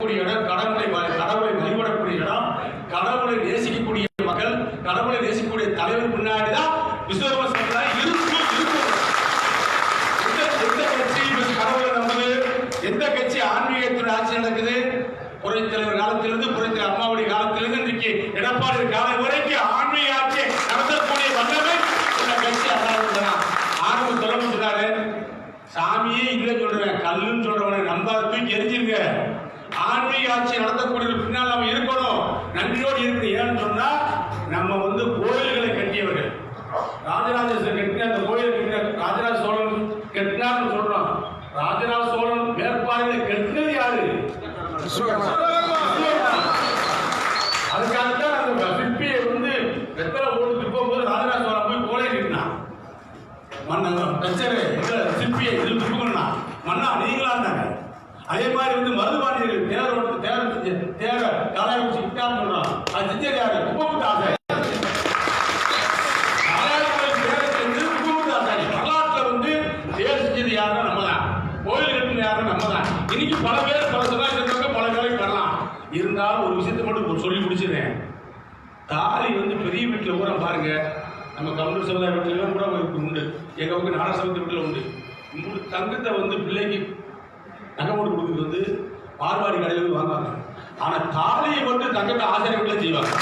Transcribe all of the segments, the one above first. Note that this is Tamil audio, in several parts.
கூடிய இடம் கடவுளை வ- கடவுளை வழிபடக்கூடிய இடம் கடவுளை நேசிக்கக்கூடிய மக்கள் கடவுளை நேசிக்கக்கூடிய தலைவர் முன்னாடி தான் விஸ்வகர்ம சமுதாயம் இருக்கும் இருக்கும். எந்த எந்த கட்சி கடவுளை நம்புது? எந்த கட்சி ஆன்மீகத்தில் ஆட்சி நடக்குது? புரட்சித் தலைவர் காலத்திலிருந்து புரட்சி அம்மாவுடைய காலத்திலிருந்து இன்றைக்கு எடப்பாடி காலம் வரைக்கும் ஆன்மீக ஆட்சி நடத்தக்கூடிய வல்லமை இந்த கட்சி அதான் ஆரம்ப சொல்ல சொன்னாரு. சாமியே இல்லைன்னு சொல்றேன் கல்லுன்னு சொல்றவனை நம்பாத தூக்கி எரிஞ்சிருங்க. ஆன்மீக ஆட்சி நடத்தக்கூடிய பின்னால் நம்ம இருக்கணும். நன்றியோடு இருக்கு ஏன்னு சொன்னா நம்ம வந்து கோயில்களை கட்டியவர்கள். ராஜராஜ கட்டின அந்த கோயில் கட்டின ராஜராஜ சோழன் கட்டினார்னு சொல்றோம். ராஜராஜ சோழன் மேற்பார்வையில் கட்டினது யாரு? அதுக்காகத்தான் அந்த சிற்பியை வந்து வெத்தலை போட்டு போகும்போது ராஜராஜ சோழன் போய் கோலை கட்டினான். மன்னன் தச்சரு சிற்பியை இதில் துப்புக்கணும்னா மன்னா நீங்களா இருந்தாங்க அதே மாதிரி வந்து மருதுபாண்டியர்கள் தேர ஓட்டு தேர செஞ்ச தேர காலையை வச்சு விட்டான்னு சொல்றான் அது செஞ்சது யாரு குப்பமுத்தாசை ஆசாரி. வந்து யாருன்னா இன்னைக்கு பல பேர் பல சமுதாயம் பல வேலைக்கு வரலாம். இருந்தாலும் ஒரு விஷயத்தை மட்டும் சொல்லி முடிச்சிடுறேன். தாலி வந்து பெரிய வீட்டில் கூட பாருங்க. நம்ம கம்யூனிஸ்ட் சமுதாய வீட்டிலாம் கூட உண்டு. எங்க பக்கம் நாடக வீட்டில் உண்டு. தங்கத்தை வந்து பிள்ளைக்கு நகை கொடுக்குறது வந்து பார்வாடி கடையில் வந்து வாங்குவாங்க. ஆனா தாலியை மட்டும் தங்கத்தை ஆசிரியர் வீட்டில் செய்வாங்க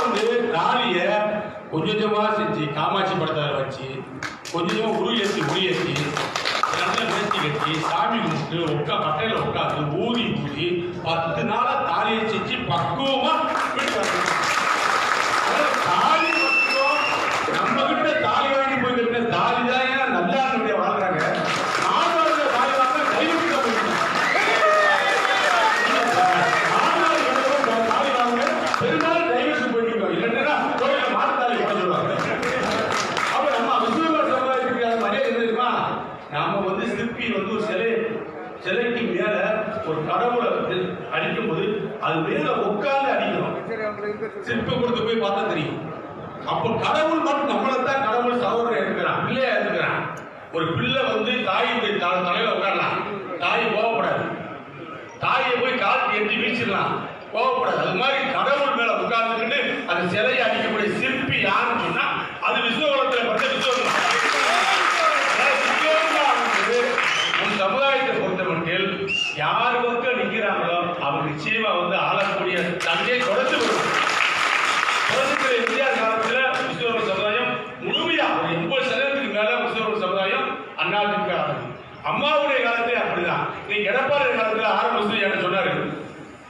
வந்து கொஞ்சம் கொஞ்சமா செஞ்சு காமாட்சி படத்தை வச்சு கொஞ்சம் கொஞ்சமா உரு ஏற்றி உரி நல்ல கட்டி சாமி கும்பிட்டு உட்கா பட்டையில உட்காந்து ஊதி ஊதி பத்து நாள் தாலியை செஞ்சு பக்குவமா வீட்டுக்கு வரணும். அதாவது தாலி மட்டும் நம்ம கிட்ட தாலி வாங்கி போய் கட்டின தாலி தான் ஏன் நல்லா நம்முடைய வாழ்றாங்க மாணவர்கள் தாலி வாங்க கைவிட்டு தான் போயிட்டு பெரும்பாலும் டைவர்ஸ் போயிட்டு இல்லைன்னா கோயில மாத்தாளி போட சொல்லுவாங்க அப்ப நம்ம விசுவ சமுதாயத்துக்கு அது மரியாதை என்ன தெரியுமா நாம வந்து சிற்பி வந்து ஒரு சிலை சிலைக்கு மேல ஒரு கடவுளை வந்து அடிக்கும் போது அது மேல உட்கார்ந்து அடிக்கணும். சிற்பி கொடுத்து போய் பார்த்தா தெரியும். அப்போ கடவுள் மட்டும் நம்மளை தான் கடவுள் சகோதரன் இருக்கிறான் பிள்ளையா இருக்கிறான் ஒரு பிள்ளை வந்து தாயுடைய தலையில உட்காரலாம். தாய் போகக்கூடாது தாயை போய் காத்து எட்டி வீசிடலாம். கோவப்படாது. அது மாதிரி கடவுள் மேல உட்கார்ந்துக்கிட்டு அந்த சிலையை அடிக்கக்கூடிய சிற்பி யாருன்னு சொன்னா அது விஸ்வகுலத்துல பட்ட விஸ்வகுலம். அதாவது சமுதாயத்தை பொறுத்த மட்டில் யார் பக்கம் நிற்கிறாங்களோ அவர் நிச்சயமா வந்து ஆளக்கூடிய தந்தையை தொடர்ந்து வரும் தொடர்ந்து இந்தியா காலத்துல விஸ்வகுல சமுதாயம் முழுமையா ஒரு எண்பது சதவீதத்துக்கு மேல விஸ்வகுல சமுதாயம் அண்ணாதிமுக ஆனது அம்மாவுடைய காலத்திலே அப்படிதான் நீங்க எடப்பாடி காலத்துல ஆரம்பிச்சு என்ன சொன்னாரு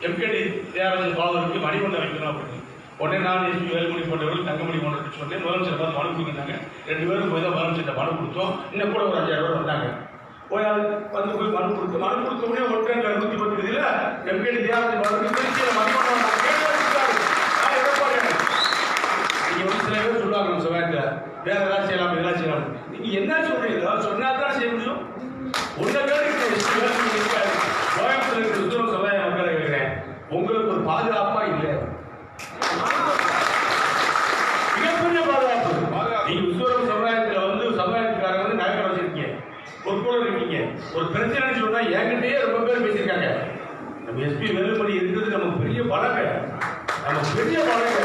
எம்கேடி தியாகராஜன் மணி மணிமண்டலம் வைக்கணும் அப்படின்னு உடனே நான் எஸ்பி வேலுமணி போன்றவர்கள் தங்கமணி போன்றவர்கள் சொன்னேன். முதலமைச்சர் பார்த்து மனு கொடுக்குறாங்க ரெண்டு பேரும் போய் தான் முதலமைச்சர் மனு கொடுத்தோம். இன்னும் கூட ஒரு அஞ்சாயிரம் பேர் வந்தாங்க. போய் வந்து போய் மனு கொடுத்து மனு கொடுத்த உடனே ஒற்றை நூத்தி பத்து இதில் எம்கேடி தியாகராஜன் பாவருக்கு திருச்சியில மணிமண்டலம் நான் கேட்டு வச்சுட்டாரு. நான் எடப்பாடி நீங்க வந்து சில பேர் சொல்லுவாங்க நம்ம சமயத்துல வேற ஏதாவது செய்யலாம் இதெல்லாம் செய்யலாம் நீங்க என்ன சொல்றீங்களோ சொன்னா தான் செய்ய முடியும் உன்ன பேருக்கு கோயம்புத்தூர் இருக்கிற உத்தரவு சமுதாய மக்களை கேட்கிறேன் உங்களுக்கு ஒரு பாதுகாப்பா இல்லை மிகப்பெரிய பாதுகாப்பு நீங்க உத்தரவு சமுதாயத்துல வந்து சமுதாயத்துக்காரங்க வந்து நகை வச்சிருக்கீங்க ஒரு கூட இருக்கீங்க ஒரு பிரச்சனைன்னு சொன்னா என்கிட்டயே ரொம்ப பேர் பேசியிருக்காங்க. நம்ம எஸ்பி வேலுமணி இருக்கிறது நமக்கு பெரிய பலங்க. நம்ம பெரிய பலங்க.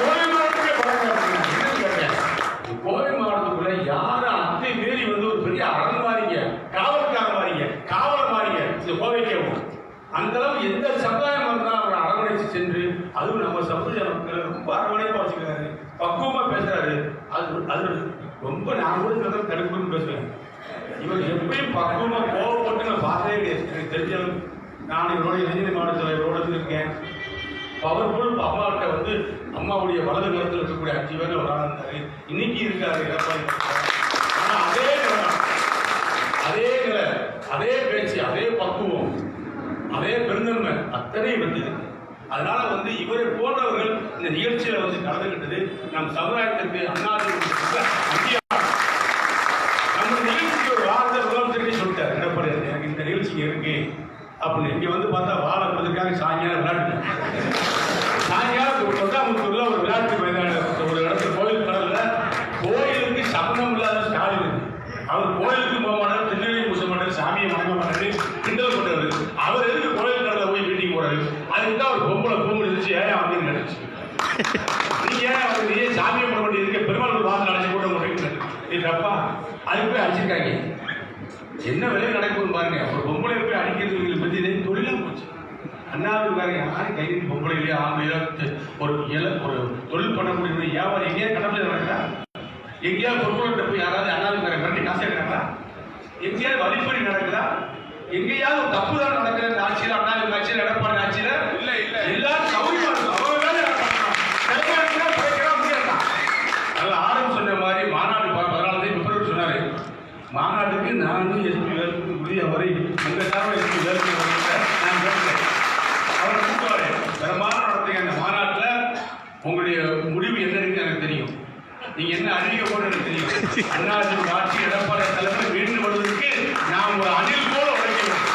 கோவை மாவட்டமே பலங்க கேட்டேன். கோவை மாவட்டத்துக்குள்ள யாரும் அத்தை மீறி வந்து ஒரு பெரிய அரண் மாறிங்க காவல்கார மாறிங்க காவல் மாறிங்க இந்த கோவைக்கேவும் அந்த அளவு எந்த சமுதாயம் இருந்தாலும் அவரை அரவணைச்சு சென்று அதுவும் நம்ம சமுதாய மக்களை ரொம்ப அரவணைப்பா வச்சுக்கிறாரு. பக்குவமா பேசுறாரு. அது அது ரொம்ப நான் கூட தடுப்புன்னு பேசுவேன் இவர் எப்படி பக்குவமா கோவப்பட்டு நான் பார்த்ததே கிடையாது. எனக்கு நான் இவரோட இளைஞர் மாவட்ட தலைவரோட இருக்கேன். பவர்ஃபுல் அம்மாட்ட வந்து அம்மாவுடைய வலது கருத்தில் இருக்கக்கூடிய அஞ்சு பேர் ஒரு இருந்தாரு இன்னைக்கு இருக்காரு எடப்பாடி. ஆனா அதே அதே நிலை அதே பேச்சு அதே பக்குவம் அதே பெருந்தன்மை அத்தனை வந்தது அதனால வந்து இவரை போன்றவர்கள் இந்த நிகழ்ச்சியில வந்து கலந்துகிட்டது நம் சமுதாயத்திற்கு அண்ணா இந்தியா நம்ம நிகழ்ச்சிக்கு ஒரு வார்த்தை முதலமைச்சரே சொல்லிட்டார் எடப்பாடி எனக்கு இந்த நிகழ்ச்சி இருக்கு அப்படின்னு. இங்கே வந்து பார்த்தா வாழை கொடுத்துருக்காங்க சாயங்காலம் விளையாட்டு சாயங்காலம் தொண்டாமுத்தூரில் ஒரு விளையாட்டு மைதான ஒரு இடத்துல கோயில் கடல்ல கோயிலுக்கு சம்பந்தம் இல்லாத ஸ்டாலின் அவர் கோயிலுக்கு போக சாமியை மணக்க மாட்டாரு கிண்டல் பண்றாரு அவர் எதுக்கு கோயில் கடல போய் மீட்டிங் போறாரு அதுக்கு தான் ஒரு பொம்பளை பூமி இருந்துச்சு ஏன் வந்து நினைச்சு நீங்க ஏன் வந்து நீ சாமியை பண்ண வேண்டியது பெருமாள் ஒரு வாசல் அடைச்சு போட்ட முடியும் இது தப்பா அதுக்கு போய் அடிச்சிருக்காங்க என்ன விலை நடக்கும்னு பாருங்க ஒரு பொம்பளை போய் அடிக்கிறது பத்தி இதே தொழிலா போச்சு அண்ணாவுக்கு பாருங்க யாரும் கை நீட்டி பொம்பளையிலேயே ஆம்பளையோ தெ- ஒரு இல ஒரு தொழில் பண்ண முடியுது வியாபாரம் எங்கேயா கடமையில் நடக்குதா எங்கேயாவது பொருட்கள்கிட்ட போய் யாராவது அண்ணாவுக்கு வேற மிரட்டி காசு எடுக்கிறாங்களா எங்கேயாவது வழிப்பறி நடக்குதா? எங்கேயாவது தப்பு தான் நடக்குது இந்த ஆட்சியில் அண்ணாவுக்கு ஆட்சியில் எடப்பாடி ஆட்சியில்? இல்ல இல்ல. எல்லாரும் சௌரியமா இருக்கும் அவங்க வேலை அதில் ஆரம் சொன்ன மாதிரி மாநாடு பதினாலாம் தேதி பிப்ரவரி சொன்னாரு. மாநாட்டுக்கு நானும் எஸ்பி வேலுக்கு உறுதிய வரை அந்த சார்பில் எஸ்பி வேலுக்கு நான் பேசுகிறேன் அவர் கூப்பிட்டாரு பிரமாணம் நடத்துங்க அந்த மாநாட்டில் உங்களுடைய முடிவு என்ன இருக்குன்னு எனக்கு தெரியும் நீங்க என்ன அறிவிக்க போறது தெரியும்? அண்ணாதிமுக ஆட்சி எடப்பாடி தலைமை மீண்டு வருவதற்கு நாம் ஒரு அணில் போல உழைக்க வேண்டும்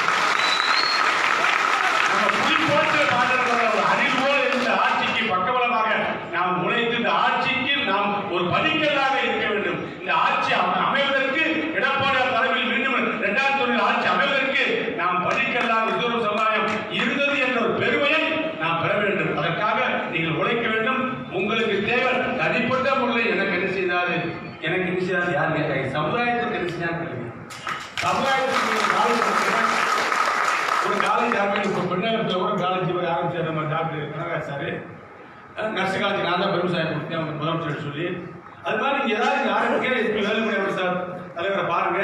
நம்ம புலி போட்டு மாநிலத்தில் ஒரு அணில் போல இருந்த ஆட்சிக்கு பக்கபலமாக நாம் உழைத்து இந்த ஆட்சிக்கு நாம் ஒரு படிக்கல்லாக இருக்க வேண்டும் இந்த ஆட்சி அம- அமைவதற்கு எடப்பாடியார் தலைமையில் மீண்டும் இரண்டாயிரத்தி தொழில் ஆட்சி அமைவதற்கு நாம் படிக்கல்லாக ரிசர்வ் சமுதாயம் இருந்தது என்ற ஒரு பெருமையை நாம் பெற வேண்டும் அதற்காக நீங்கள் உழைக்க வேண்டும் உங்களுக்கு தேவை தனிப்பட்ட முறையில் எனக்கு என்ன செய்தாரு எனக்கு என்ன செய்தாரு யார் கேட்டாங்க சமுதாயத்துக்கு என்ன செய்யான்னு கேளுங்க சமுதாயத்துக்கு காலேஜ் காலை ஒரு காலேஜ் ஆரம்பிச்சு இப்போ பெண்ணகத்தில் கூட காலேஜ் போய் ஆரம்பிச்சார் நம்ம doctor Kanagaraj sir nurse college நான் தான் பெருமை சார் கொடுத்தேன் அவங்க முதலமைச்சர் சொல்லி அது மாதிரி நீங்கள் ஏதாவது யாருக்கு எஸ்பி வேலுமணி அவர் சார் தலைவரை பாருங்க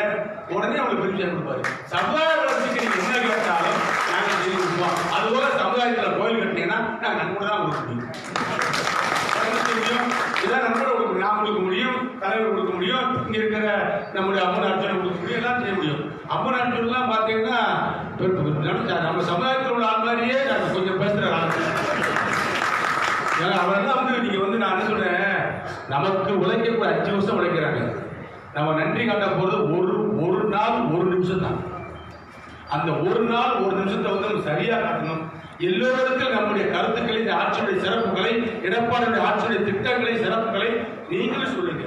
உடனே அவங்களுக்கு பெருமை சார் கொடுப்பாரு சமுதாய வளர்ச்சிக்கு நீங்க என்ன கேட்டாலும் நாங்கள் செய்து கொடுப்போம் அதுபோல சமுதாயத்தில் கோயில் கட்டினீங்கன்னா நாங்கள் நன்கூட தான் கொடுக்க முடியும் எனக்கு தெரியும். இதான் நம்மளோட கொடுக்க நான் கொடுக்க முடியும் தலைவர் கொடுக்க முடியும் இங்க இருக்கிற நம்முடைய அம்மன் அர்ச்சனை கொடுக்க முடியும் எல்லாம் செய்ய முடியும். அம்மன் அர்ச்சனைலாம் பார்த்தீங்கன்னா நம்ம சமுதாயத்தில் உள்ள ஆள் மாதிரியே நாங்கள் கொஞ்சம் பேசுகிற ஆள். ஏன்னா தான் வந்து நீங்க வந்து நான் என்ன சொல்கிறேன் நமக்கு உழைக்க ஒரு அஞ்சு வருஷம் உழைக்கிறாங்க. நம்ம நன்றி காட்ட போகிறது ஒரு ஒரு நாள் ஒரு நிமிஷம் தான் அந்த ஒரு நாள் ஒரு நிமிஷத்தை வந்து நம்ம சரியாக காட்டணும். எல்லோரிடத்தில் நம்முடைய கருத்துக்களை இந்த ஆட்சியுடைய சிறப்புகளை எடப்பாடியுடைய ஆட்சியுடைய திட்டங்களை சிறப்புகளை நீங்களும் சொல்லுங்க.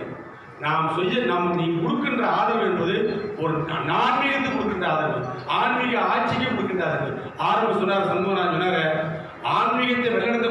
நாம் செய்ய நாம் நீ கொடுக்கின்ற ஆதரவு என்பது ஒரு ஆன்மீகத்துக்கு கொடுக்கின்ற ஆதரவு. ஆன்மீக ஆட்சிக்கு கொடுக்கின்ற ஆதரவு. ஆரம்ப சொன்னார் சண்முகநாதன் சொன்னார ஆன்மீகத்தை வழிநடத்த